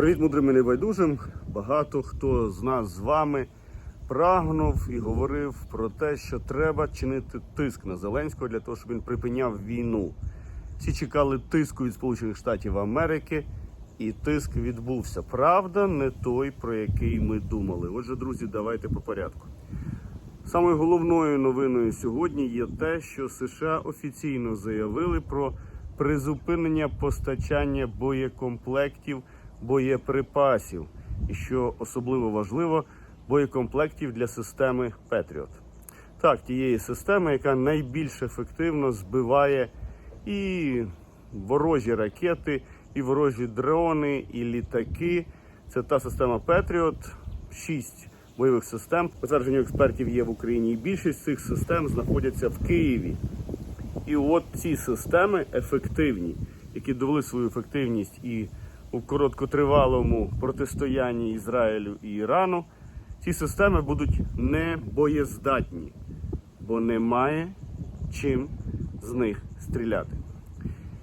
Привіт, мудрим і небайдужим. Багато хто з нас з вами прагнув і говорив про те, що треба чинити тиск на Зеленського для того, щоб він припиняв війну. Всі чекали тиску від Сполучених Штатів Америки, і тиск відбувся. Правда, не той, про який ми думали. Отже, друзі, давайте по порядку. Самою головною новиною сьогодні є те, що США офіційно заявили про призупинення постачання боєкомплектів, боєприпасів, і що особливо важливо, боєкомплектів для системи Петріот. Так, тієї системи, яка найбільш ефективно збиває і ворожі ракети, і ворожі дрони, і літаки. Це та система Петріот 6 бойових систем. По твердженню експертів є в Україні, і більшість цих систем знаходяться в Києві. І от ці системи ефективні, які довели свою ефективність і у короткотривалому протистоянні Ізраїлю і Ірану, ці системи будуть не боєздатні, бо немає чим з них стріляти.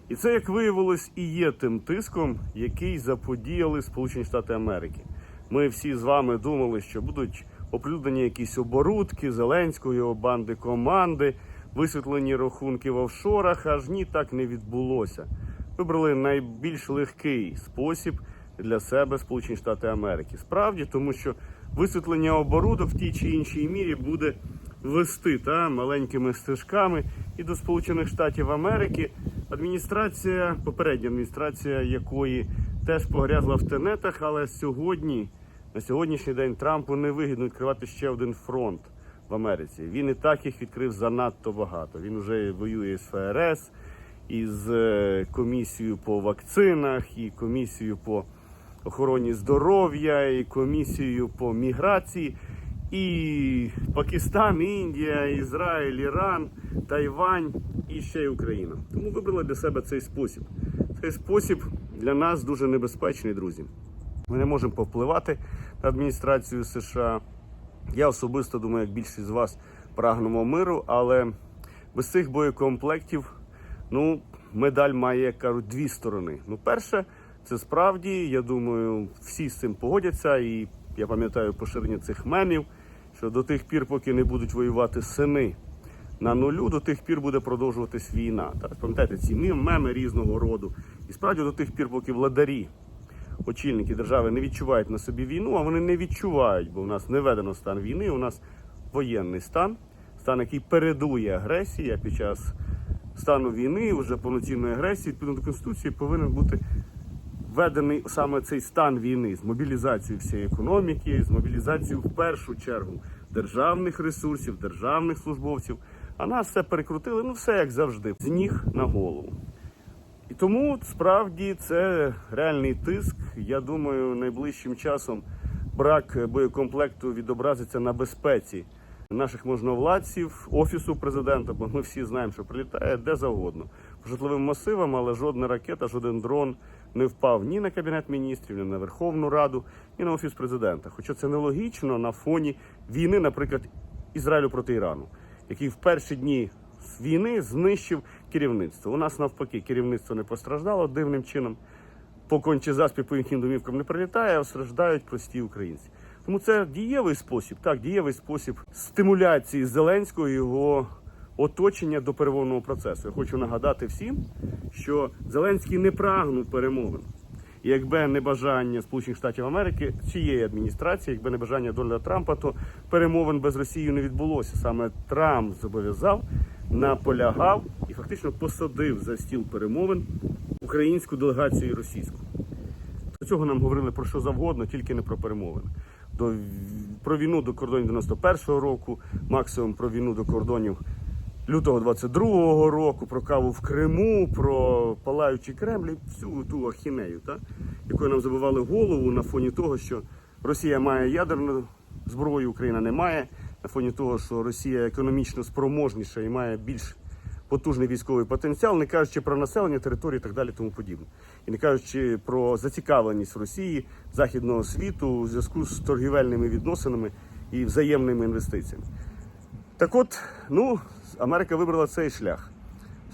І це, як виявилось, і є тим тиском, який заподіяли Сполучені Штати Америки. Ми всі з вами думали, що будуть оприлюднені якісь оборудки Зеленського, його банди команди, висвітлені рахунки в офшорах. Аж ні, так не відбулося. Вибрали найбільш легкий спосіб для себе Сполучені Штати Америки. Справді, тому що висвітлення оборудок в тій чи іншій мірі буде вести та маленькими стежками і до Сполучених Штатів Америки. Адміністрація, попередня адміністрація якої теж погрязла в тенетах, але сьогодні, на сьогоднішній день, Трампу не вигідно відкривати ще один фронт в Америці. Він і так їх відкрив занадто багато. Він вже воює з ФРС, із е, комісією по вакцинах, і комісією по охороні здоров'я, і комісією по міграції. І Пакистан, Індія, Ізраїль, Іран, Тайвань і ще й Україна. Тому вибрали для себе цей спосіб. Цей спосіб для нас дуже небезпечний, друзі. Ми не можемо повпливати на адміністрацію США. Я особисто думаю, як більшість з вас прагнемо миру, але без цих боєкомплектів, ну, медаль має, як кажуть, дві сторони. Ну, перше, це справді, я думаю, всі з цим погодяться, і я пам'ятаю поширення цих мемів, що до тих пір, поки не будуть воювати сини на нулю, до тих пір буде продовжуватись війна. Так, пам'ятаєте, ці меми різного роду. І справді до тих пір, поки владарі, очільники держави не відчувають на собі війну, а вони не відчувають, бо в нас не введено стан війни, у нас воєнний стан, стан, який передує агресії, а під час стану війни, вже повноцінної агресії, відповідно до Конституції, повинен бути введений саме цей стан війни з мобілізацією всієї економіки, з мобілізацією в першу чергу державних ресурсів, державних службовців. А нас все перекрутили, ну все як завжди, з ніг на голову. І тому справді це реальний тиск. Я думаю, найближчим часом брак боєкомплекту відобразиться на безпеці наших можновладців, офісу президента, бо ми всі знаємо, що прилітає де завгодно по житловим масивам, але жодна ракета, жоден дрон не впав ні на кабінет міністрів, ні на Верховну Раду, ні на офіс президента. Хоча це нелогічно на фоні війни, наприклад, Ізраїлю проти Ірану, який в перші дні війни знищив керівництво. У нас навпаки керівництво не постраждало дивним чином. По конче заспі по їхнім домівкам не прилітає, а страждають прості українці. Тому це дієвий спосіб, так, дієвий спосіб стимуляції Зеленського і його оточення до перемовного процесу. Я хочу нагадати всім, що Зеленський не прагнув перемовин. Якби не бажання Сполучених Штатів Америки цієї адміністрації, якби не бажання Дональда Трампа, то перемовин без Росії не відбулося. Саме Трамп зобов'язав, наполягав і фактично посадив за стіл перемовин українську делегацію і російську. До цього нам говорили про що завгодно, тільки не про перемовини. До, про війну до кордонів 91-го року, максимум про війну до кордонів лютого 22-го року, про каву в Криму, про палаючі Кремль, і всю ту ахінею, та, якою нам забивали голову на фоні того, що Росія має ядерну зброю, Україна не має, на фоні того, що Росія економічно спроможніша і має більш потужний військовий потенціал, не кажучи про населення території і так далі, тому подібне. І не кажучи про зацікавленість Росії західного світу у зв'язку з торгівельними відносинами і взаємними інвестиціями. Так от, ну, Америка вибрала цей шлях.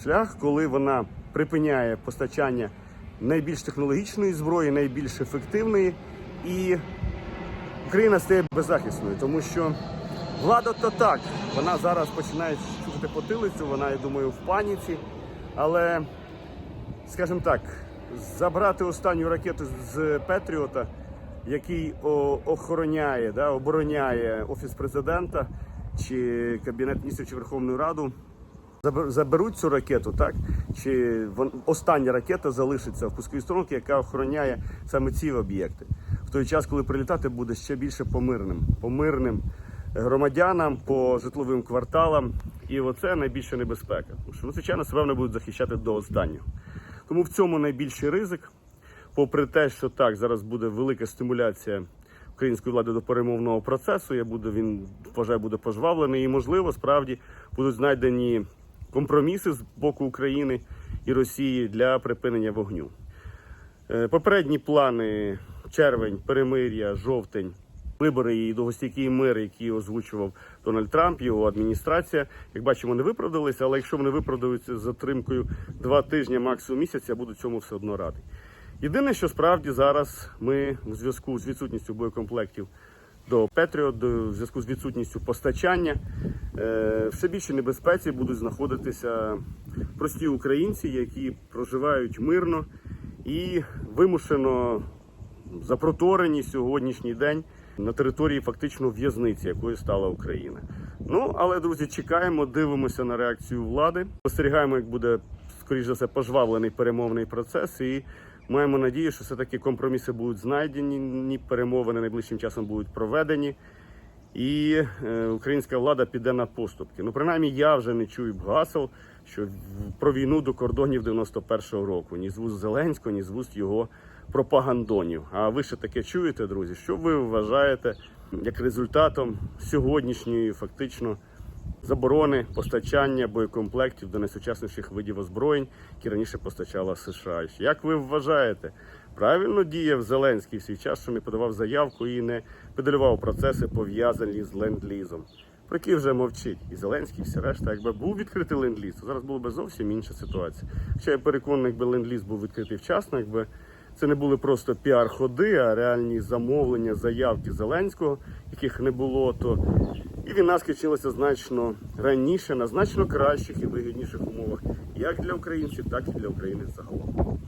Шлях, коли вона припиняє постачання найбільш технологічної зброї, найбільш ефективної, і Україна стає беззахисною, тому що влада то так, вона зараз починає чути потилицю, вона, я думаю, в паніці, але, скажімо так, забрати останню ракету з Петріота, який охороняє, да, обороняє офіс президента чи кабінет міністрів чи Верховну Раду. Заберуть цю ракету, так чи остання ракета залишиться в пусковій сторонці, яка охороняє саме ці об'єкти. В той час, коли прилітати буде ще більше по мирним, по мирним громадянам, по житловим кварталам. І оце найбільша небезпека. Тому що, ну, звичайно, себе вони будуть захищати до останнього. Тому в цьому найбільший ризик. Попри те, що так, зараз буде велика стимуляція української влади до перемовного процесу, я буду, він вважаю, буде пожвавлений, і можливо, справді будуть знайдені компроміси з боку України і Росії для припинення вогню. Е, Попередні плани червень, перемир'я, жовтень, вибори і довгостійкий мир, які озвучував Дональд Трамп, його адміністрація, як бачимо, не виправдалися. Але якщо вони виправдаються з затримкою два тижні, максимум місяць, я буду цьому все одно радий. Єдине, що справді зараз ми в зв'язку з відсутністю боєкомплектів до Петріот, в зв'язку з відсутністю постачання, е, все більше небезпеці будуть знаходитися прості українці, які проживають мирно і вимушено запроторені сьогоднішній день на території фактично в'язниці, якою стала Україна. Ну але друзі, чекаємо, дивимося на реакцію влади, спостерігаємо, як буде скоріш за все пожвавлений перемовний процес, і маємо надію, що все таки компроміси будуть знайдені, перемовини найближчим часом будуть проведені. І е, українська влада піде на поступки. Ну, принаймні, я вже не чую гасел, що про війну до кордонів 91-го року, ні з вуст Зеленського, ні з вуст його пропагандонів. А ви ще таке чуєте, друзі? Що ви вважаєте як результатом сьогоднішньої фактично заборони постачання боєкомплектів до найсучасніших видів озброєнь, які раніше постачала США? Як ви вважаєте? Правильно діяв Зеленський в свій час, що не подавав заявку і не педалював процеси, пов'язані з ленд-лізом. Про який вже мовчить і Зеленський, все решта. Якби був відкритий ленд-ліз, то зараз була б зовсім інша ситуація. Хоча я переконаний, якби ленд-ліз був відкритий вчасно, якби це не були просто піар-ходи, а реальні замовлення, заявки Зеленського, яких не було, то і війна скінчилася значно раніше, на значно кращих і вигідніших умовах, як для українців, так і для України загалом.